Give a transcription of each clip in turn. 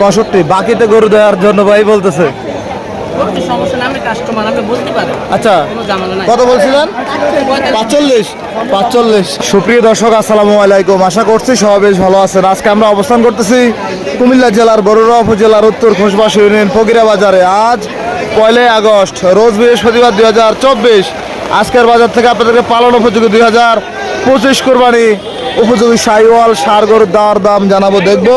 পঁয়ষট্টি বাকিতে গরু দেওয়ার জন্য ভাই বলতেছে। আচ্ছা কত বলছিলেন? পাঁচচল্লিশ। পাঁচচল্লিশ। সুপ্রিয় দর্শক আসসালামু আলাইকুম। আশা করছি সবাই ভালো আছেন। আজকে আমরা অবস্থান করতেছি কুমিল্লা জেলার উপজেলার উত্তর ইউনিয়ন ফকিরা বাজারে। আজ পয়লাই আগস্ট রোজ বৃহস্পতিবার দুই হাজার চব্বিশ। আজকের বাজার থেকে আপনাদেরকে পালন উপযোগী দুই হাজার পঁচিশ কোরবানি উপযোগী সাইওয়াল, সার গরুর দেওয়ার দাম জানাব, দেখব।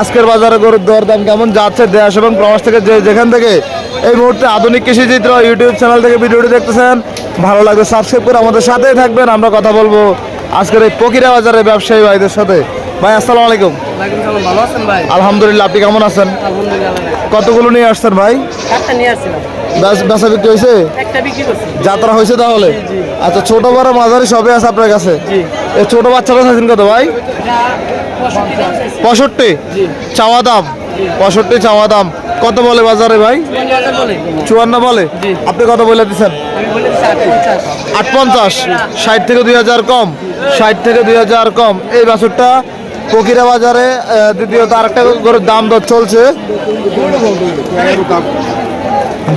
আজকের বাজারে গরুর দেওয়ার দাম কেমন যাচ্ছে দেশ এবং প্রবাস থেকে যে যেখান থেকে এই মুহূর্তে আধুনিক কৃষিচিত্র ইউটিউব চ্যানেল থেকে ভিডিওটি দেখতেছেন, ভালো লাগবে সাবস্ক্রাইব করে আমাদের সাথেই থাকবেন। আমরা কথা বলব আজকের এই পকিরা বাজারের ব্যবসায়ী ভাইদের সাথে। ভাই, আসসালামু আলাইকুম। আলহামদুলিল্লাহ আপনি কেমন আছেন? কতগুলো নিয়ে আসছেন ভাই? বেচ- বিক্রি হয়েছে? যাত্রা হয়েছে তাহলে? আচ্ছা ছোট বড় মাঝারি সবই আছে আপনার কাছে? এই ছোট বাচ্চারা চাইছেন কত ভাই? পঁয়ষট্টি চাওয়া দাম? পঁয়ষট্টি চাওয়া দাম। কত বলে বাজারে ভাই? চুয়ান্ন বলে। আপনি কত বলে দিচ্ছেন? আট পঞ্চাশ? ষাট থেকে দুই হাজার কম? ষাট থেকে দুই হাজার কম? এই বাছুরটা ফকিরা বাজারে দ্বিতীয়ত আরেকটা গরুর দাম দর চলছে।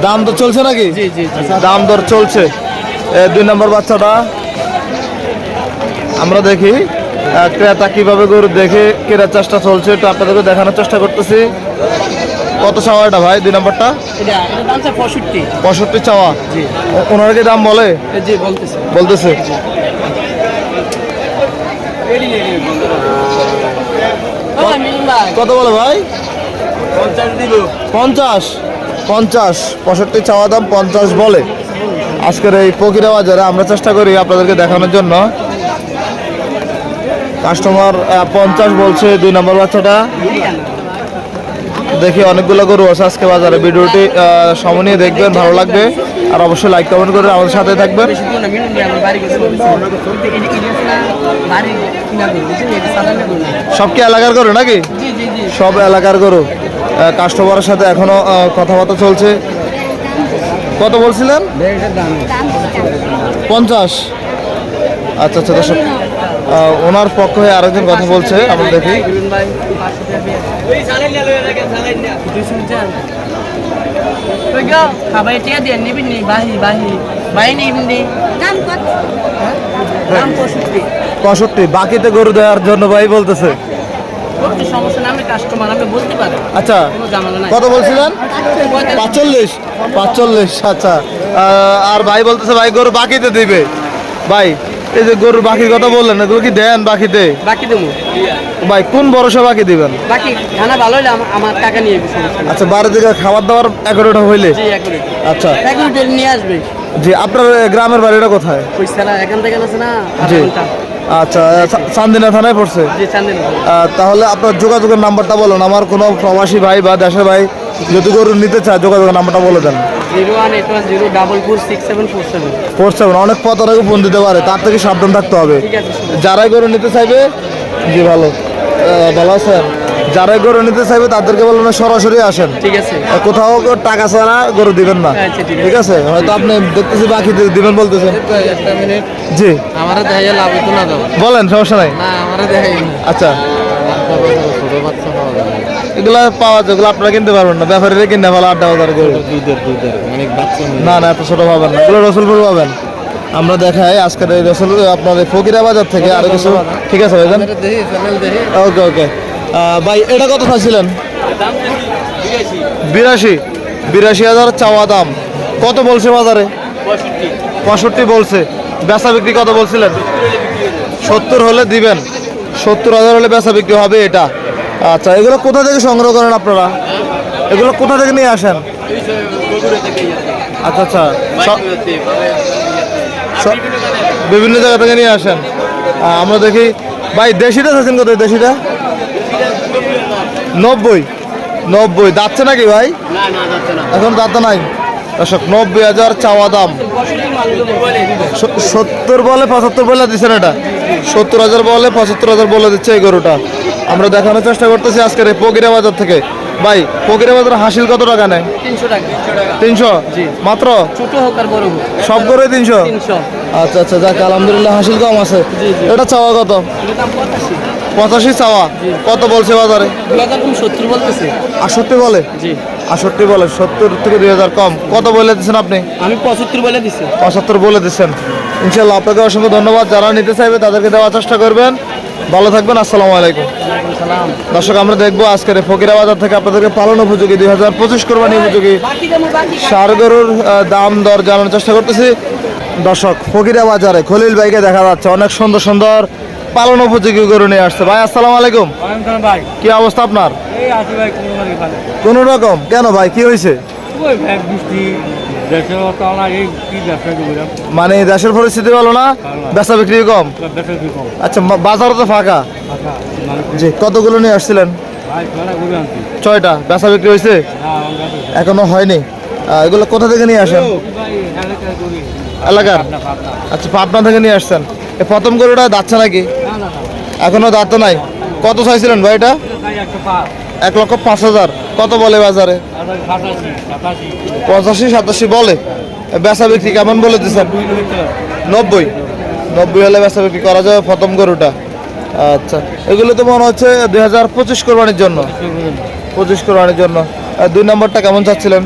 দাম দর চলছে নাকি? দাম দর চলছে। দুই নম্বর বাচ্চাটা। আমরা দেখি ক্রেতা কীভাবে গরু দেখে কেনার চেষ্টা চলছে একটু আপনাদেরকে দেখানোর চেষ্টা করতেছি। কত চাওয়া এটা ভাই দুই নম্বরটা? পঁয়ষট্টি। চাওয়া। ওনারা কি দাম বলে? বলতেছি বলতেছে ও মিলন ভাই কত বলে ভাই? পঞ্চাশ পঞ্চাশ? পঁয়ষট্টি চাওয়া দাম পঞ্চাশ বলে। আজকের এই পকিরা বাজারে আমরা চেষ্টা করি আপনাদেরকে দেখানোর জন্য। কাস্টমার পঞ্চাশ বলছে দুই নম্বর বাচ্চাটা। দেখি অনেকগুলো গরু আছে আজকে বাজারে। ভিডিওটি আহ, সময় নিয়ে দেখবেন ভালো লাগবে। আর অবশ্যই লাইক কমেন্ট করে আমাদের সাথে থাকবেন। সব কি এলাকার করো নাকি? সব এলাকার করো কাস্টমারের সাথে এখনও কথাবার্তা চলছে। কত বলছিলেন? পঞ্চাশ। আচ্ছা আচ্ছা দর্শক ওনার পক্ষ হয়ে আরেকজন কথা বলছে আমরা দেখি। খাবার টিয়া দিয়ে নিবি নি বাহি বাহি বাহি নিবি নি দাম কত দাম পঁয়ষট্টি পঁয়ষট্টি বাকিতে গরু দেওয়ার জন্য ভাই বলতেছে কোনো সমস্যা না আমি কাস্টমার আমি বলতে পারি আচ্ছা কোনো ঝামেলা নাই কত বলছিলেন পাঁচচল্লিশ পাঁচচল্লিশ আচ্ছা আর ভাই বলতেছে ভাই গরু বাকিতে দিবে ভাই এই যে গরুর বাকির কথা বললেন এগুলো কি দেন বাকিতে? বাকি দেবো। ভাই কোন ভরসা বাকি দিবেন? বাকি খানা ভালো হলে আমার- টাকা নিয়ে আচ্ছা বারো দিকে খাবার দাবার এগারোটা হইলে? আচ্ছা। নিয়ে আসবে। জি আপনার গ্রামের বাড়িটা কোথায়? এখান থেকে আছে না জি। আচ্ছা চান্দিনা থানায় পড়ছে? তাহলে আপনার যোগাযোগের নাম্বারটা বলুন। আমার কোনো প্রবাসী ভাই বা দেশের ভাই যদি গরু নিতে চায় যোগাযোগের নাম্বারটা বলে দেন। Zero one eight one zero double four six seven four seven পড়ছে অনেক অনেকে ফোন দিতে পারে তার থেকে সাবধান থাকতে হবে। ঠিক আছে যারাই গরু নিতে চাইবে জি ভালো। ভালো আছেন যারাই গরু নিতে চাইবে তাদেরকে বলবেন সরাসরি আসেন। ঠিক আছে। কোথাও টাকা ছাড়া গরু দিবেন না। আচ্ছা, ঠিক আছে। হয়তো আপনি দেখতেছি বাকি দিবেন বলতেছেন। জি। আমার দেখা লাভ হতো না বলেন সমস্যা নাই। না আমার দেখাই আচ্ছা ছোট বাচ্চা পাওয়া যায় এগুলো পাওয়া যায় এগুলো আপনারা কিনতে পারবেন না। ব্যাপারীরা কিনতে ভালো আড্ডা বাজার গরু দুধের দুধের অনেক বাচ্চা না না এত ছোট পাবেন না। এগুলো রসুলপুর পাবেন। আমরা দেখাই আজকের এই রসুল আপনার এই ফকিরা বাজার থেকে আরও কিছু। ঠিক আছে ভাইজান? দেখি ওকে ওকে। ভাই এটা কত চাইছিলেন? বিরাশি। বিরাশি হাজার চাওয়া দাম। কত বলছে বাজারে? পঁয়ষট্টি বলছে। বেচা বিক্রি কত বলছিলেন? সত্তর হলে দিবেন। সত্তর হাজার হলে বেচা বিক্রি হবে এটা। আচ্ছা এগুলো কোথা থেকে সংগ্রহ করেন আপনারা? এগুলো কোথা থেকে নিয়ে আসেন? আচ্ছা আচ্ছা। বিভিন্ন জায়গা থেকে নিয়ে আসেন। আমরা দেখি। ভাই, দেশিটা আছেন কত দেশিটা? নব্বই। নব্বই। যাচ্ছে নাকি ভাই? এখন দাঁতা নাই। দর্শক, নব্বই হাজার চাওয়া দাম। সত্তর বলে পঁচাত্তর বলে দিচ্ছেন এটা। সত্তর হাজার বলে পঁচাত্তর হাজার বলে দিচ্ছে এই গরুটা। আমরা দেখানোর চেষ্টা করতেছি আজকের এই পকিরা বাজার থেকে। ভাই পকিরা বাজার হাসিল কত টাকা নেয়? তিনশো টাকা তিনশো। মাত্র? ছোট হোক আর বড় হোক। সব করে তিনশো? আচ্ছা আচ্ছা যাক আলহামদুলিল্লাহ হাসিল কম আছে। এটা চাওয়া কত? পঁচাশি চাওয়া। কত বলছে বাজারে? সত্তর বলতেছে আষট্টি বলে? জি। আষট্টি বলে সত্তর থেকে দুই হাজার কম। কত বলে দিচ্ছেন আপনি? আমি পঁচাত্তর বলে দিছি। পঁচাত্তর বলে দিচ্ছেন। ইনশাল্লাহ আপনাকে অসংখ্য ধন্যবাদ। যারা নিতে চাইবে তাদেরকে দেওয়ার চেষ্টা করবেন। ভালো থাকবেন আসসালামু আলাইকুম। দর্শক আমরা দেখব আজকের ফকিরা বাজার থেকে আপনাদেরকে পালন উপযোগী দুই হাজার পঁচিশ কোরবানি উপযোগী বাকি দেবো বাকি সার গরুর দাম দর জানানোর চেষ্টা করতেছি। দর্শক ফকিরা বাজারে খলিল ভাইকে দেখা যাচ্ছে। অনেক সুন্দর সুন্দর পালন উপযোগী গরু নিয়ে আসছে। ভাই আসসালামু আলাইকুম। ভাই। কি অবস্থা আপনার? কোনো রকম কেন ভাই কি হয়েছে? মানে দেশের পরিস্থিতি ভালো না? বেচা বিক্রি কম? আচ্ছা বাজারও তো ফাঁকা। মানে জি কতগুলো নিয়ে আসছিলেন? করে ছয়টা বেচা বিক্রি হয়েছে? না এখনও হয়নি। এগুলো কোথা থেকে নিয়ে আসেন? এলাকা এলাকার? আচ্ছা পাটনা থেকে নিয়ে আসছেন। প্রথম গরুটা যাচ্ছে নাকি? না না না এখনও দাঁত নাই। কত চাইছিলেন ভাই এটা? এক লক্ষ পাঁচ হাজার। কত বলে বাজারে? পঁচাশি সাতাশি বলে। বেচা বিক্রি কেমন বলে দিচ্ছেন? নব্বই। নব্বই হলে বেচা বিক্রি করা যাবে প্রথম গরুটা। আচ্ছা। এগুলো তো মনে হচ্ছে দুই হাজার পঁচিশ কোরবানির জন্য। পঁচিশ কোরবানির জন্য। আর দুই নম্বরটা কেমন চাচ্ছিলেন?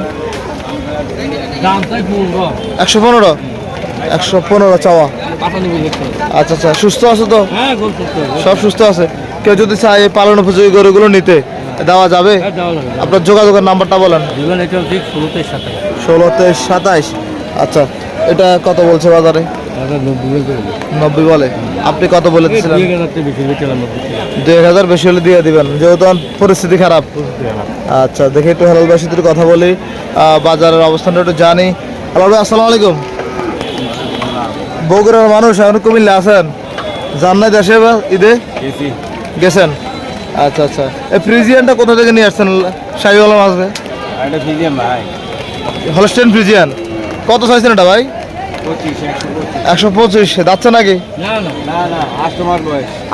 একশো পনেরো? একশো পনেরো চাওয়া। আচ্ছা আচ্ছা সুস্থ আছে তো? সব সুস্থ আছে। কেউ যদি চায় এই পালন উপযোগী গরুগুলো নিতে দেওয়া যাবে? হ্যাঁ আপনার যোগাযোগের নাম্বারটা বলেন। ষোলো তেইশ সাতাইশ আচ্ছা এটা কত বলছে বাজারে? নব্বই বলে। আপনি কত বলে দিয়েছিলেন? দুই এক হাজার বেশি হলে দিয়ে দিবেন। যেহেতু পরিস্থিতি খারাপ। আচ্ছা দেখি একটু হেলালবাসীদের কথা বলি। বাজারের অবস্থানটা একটু জানি। হ্যালো আসসালামু আলাইকুম। বগুড়ার মানুষ এখন কুমিল্লা আছেন? যান দেশে বা ঈদে? গেছেন? আচ্ছা আচ্ছা। এই ফ্রিজিয়ানটা কোথা থেকে নিয়ে আসছেন? শাহিওয়ালা মাঝে হলস্টেন ফ্রিজিয়ান। কত চাইছেন এটা ভাই? একশো পঁচিশ। যাচ্ছে নাকি?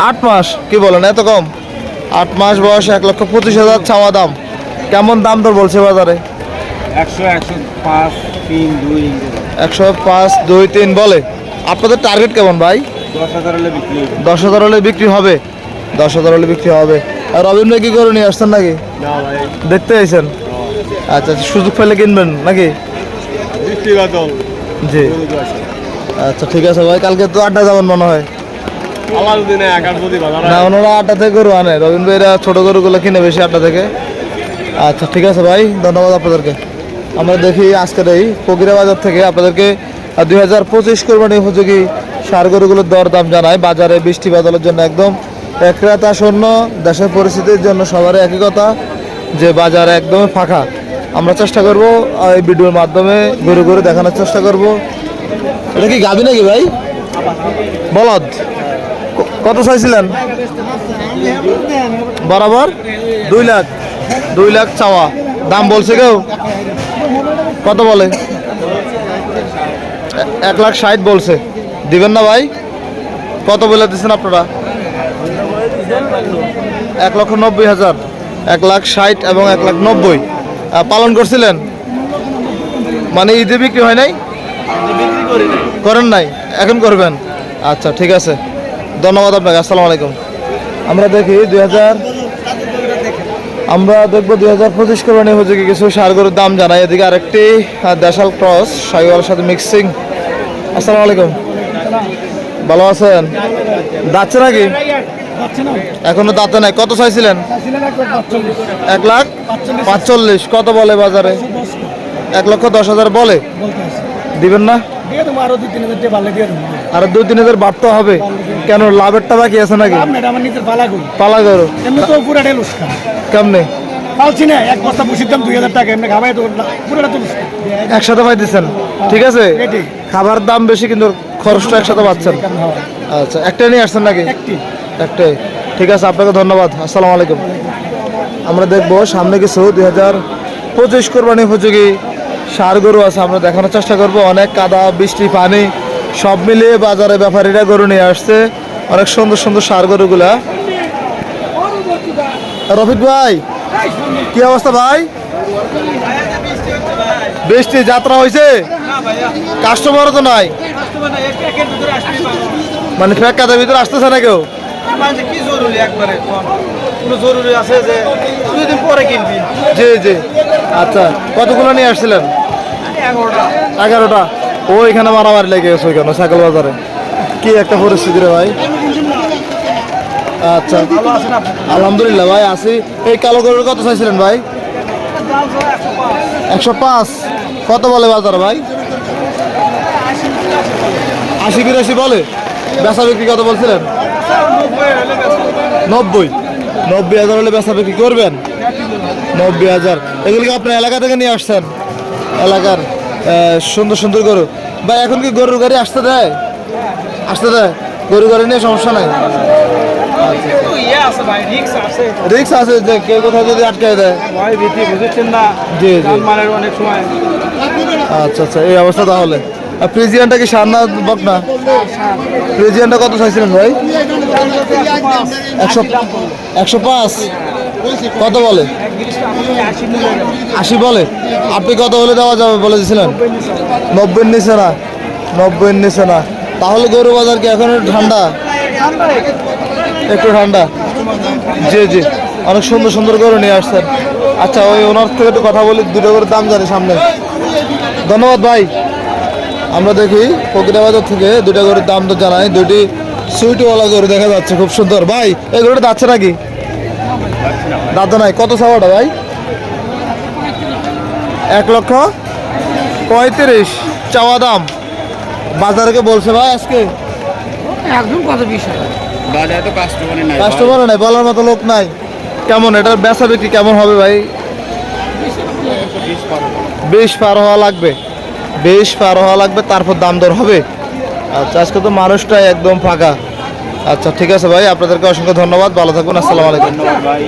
আট মাস? কি বলেন এত কম? আট মাস বয়স এক লক্ষ পঁচিশ হাজার চাওয়া দাম। কেমন দাম দর বলছে বাজারে? একশো একশো পাঁচ তিন দুই। একশো পাঁচ দুই তিন বলে। আপনাদের টার্গেট কেমন ভাই? দশ হাজার হলে বিক্রি হবে দশ হাজার হলে বিক্রি হবে? হলে বিক্রি হবে। আর রবিন ভাই কি করে নিয়ে আসছেন নাকি? দেখতে আইছেন? আচ্ছা আচ্ছা, সুযোগ পেলে কিনবেন নাকি? জি। আচ্ছা ঠিক আছে ভাই কালকে তো আড্ডা যাবেন মনে হয়। না ওনারা আড্ডা থেকে গরু আনে। রবীন্দ্র ভাইরা ছোটো গরুগুলো কিনে বেশি আড্ডা থেকে। আচ্ছা ঠিক আছে ভাই ধন্যবাদ আপনাদেরকে। আমরা দেখি আজকের এই ফকিরা বাজার থেকে আপনাদেরকে দুই হাজার পঁচিশ কোরবানি উপযোগী সার গরুগুলোর দর দাম জানায়। বাজারে বৃষ্টি বাদলের জন্য একদম একরাতা শূন্য দেশের পরিস্থিতির জন্য সবারই একই কথা, যে বাজার একদমই ফাঁকা। আমরা চেষ্টা করব এই ভিডিওর মাধ্যমে গরু গরু দেখানোর চেষ্টা করব। এটা কি গাবি নাকি ভাই? বলদ। কত চাইছিলেন? বরাবর? দুই লাখ। দুই লাখ চাওয়া। দাম বলছে কেউ? কত বলে? এক লাখ ষাট বলছে। দিবেন না ভাই? কত বলে দিচ্ছেন আপনারা? এক লক্ষ নব্বই হাজার। এক লাখ ষাট এবং এক লাখ নব্বই। পালন করছিলেন? মানে ঈদে বিক্রি হয় নাই? করেন নাই? এখন করবেন? আচ্ছা ঠিক আছে। ধন্যবাদ আপনাকে, আসসালামু আলাইকুম। আমরা দেখি দুই হাজার আমরা দেখব দুই হাজার পঁচিশ কোরবানি উপযোগী কিছু সার গরুর দাম জানাই। এদিকে আরেকটি দেশাল ক্রস, সাইওয়ালের সাথে মিক্সিং আসসালামু আলাইকুম। ভালো আছেন? যাচ্ছে নাকি? এখনও দাঁতে নাই। কত চাইছিলেন এক লাখ পাঁচচল্লিশ। কত বলে বাজারে? এক লক্ষ দশ হাজার বলে? দিবেন না? আরও দুই তিন হাজার বাড়তে হবে। কেন লাভেরটা বাকি আছে নাকি? পালা লুস্কান কেমনে? পালছি না। এক বস্তা বসির দাম দুই হাজার টাকা এমনি খাবাই তো পুরাটা তো লুস্কান একসাথে পাইতেছেন ঠিক আছে? খাবার দাম বেশি কিন্তু খরচটা একসাথে পাচ্ছেন। আচ্ছা একটাই নিয়ে আসছেন নাকি? একটাই। ঠিক আছে আপনাকে ধন্যবাদ। আসসালামু আলাইকুম। আমরা দেখব সামনে কিছু দুই হাজার পঁচিশ কোরবানি উপযোগী সার গরু আছে। আমরা দেখানোর চেষ্টা করব। অনেক কাদা বৃষ্টি পানি সব মিলিয়ে বাজারে ব্যাপারীরা গরু নিয়ে আসছে। অনেক সুন্দর সুন্দর সার গরুগুলা। রফিক ভাই কি অবস্থা ভাই? বৃষ্টি যাত্রা হয়েছে কাস্টমারও তো নাই। মানে ফ্যাকাদের ভিতরে আসতেছে না কেউ? জি জি। আচ্ছা কতগুলো নিয়ে আসছিলেন? এগারোটা। ও এখানে মারামারি লেগে গেছে ওইখানে, ছাগল বাজারে। কি একটা পরিস্থিতি রে ভাই। আচ্ছা আছে আলহামদুলিল্লাহ, ভাই আসি এই কালো গরুর কত চাইছিলেন, ভাই? একশো পাঁচ। কত বলে বাজার, ভাই? আশি বিরাশি বলে? বেচা বিক্রি কত বলছিলেন? নব্বই। নব্বই হাজার হলে বেচা বিক্রি করবেন? নব্বই হাজার। এগুলো কি আপনার এলাকা থেকে নিয়ে আসছেন? এলাকার সুন্দর সুন্দর গরু। ভাই, এখন কি গরুর গাড়ি আসতে দেয়? আসতে দেয়? গরু গাড়ি নিয়ে সমস্যা নাই? একটু ইয়ে আছে ভাই রিক্স আছে রিক্স আছে যে কেউ কোথাও যদি আটকে দেয়। ভয় ভীতি বুঝেছেন না? জি, জি। মানের অনেক সময়। আচ্ছা আচ্ছা এই অবস্থা তাহলে। আর ফ্রিজিয়ানটা কি সান্না বক না? ফ্রিজিয়ানটা কত চাইছিলেন ভাই? একশো একশো পাঁচ। কত বলে? আশি বলে। আপনি কত হলে দেওয়া যাবে বলে দিয়েছিলেন? নব্বই নিচে না। নব্বই নিচে না। তাহলে গরু বাজার কি এখন ঠান্ডা? একটু ঠান্ডা। জি জি। অনেক সুন্দর সুন্দর গরু নিয়ে আসছেন। আচ্ছা ওই ওনার থেকে একটু কথা বলি, দুটো করে দাম জানি সামনে। ধন্যবাদ ভাই। আমরা দেখি প্রকৃতা বাজার থেকে দুটো গরুর দাম তো জানাই, দুটি সুইটওয়ালা গরু দেখা যাচ্ছে খুব সুন্দর। ভাই, এই গরুটা যাচ্ছে নাকি? দাদা নাই, কত সাবাটা ভাই? এক লক্ষ পঁয়ত্রিশ। চাওয়া দাম। বাজারকে বলছে ভাই আজকে? একদম কত বাজারে তো কাস্টমারই নাই কাস্টমার নাই বলার মতো লোক নাই। কেমন এটার বেচা বিক্রি কেমন হবে ভাই? বেশ পার হওয়া লাগবে। বেশ পার হওয়া লাগবে তারপর দাম দর হবে। আচ্ছা আজকে তো মানুষটাই একদম ফাঁকা। আচ্ছা ঠিক আছে ভাই আপনাদেরকে অসংখ্য ধন্যবাদ। ভালো থাকুন আসসালামু আলাইকুম। ভাই।